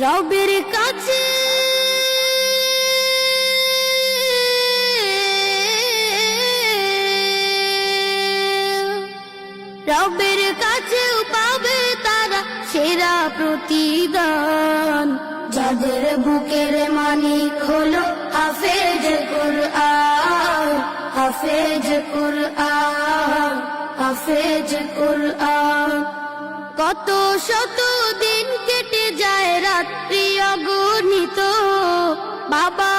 রবের কাছে। রবের কাছেও পাবে তারা সেরা প্রতিদান। যাদের বুকের মালিক হলো হাফেজ কুরআন হাফেজ কুরআন হাফেজ কুরআন। কত শত রাত্রি অগণিত বাবা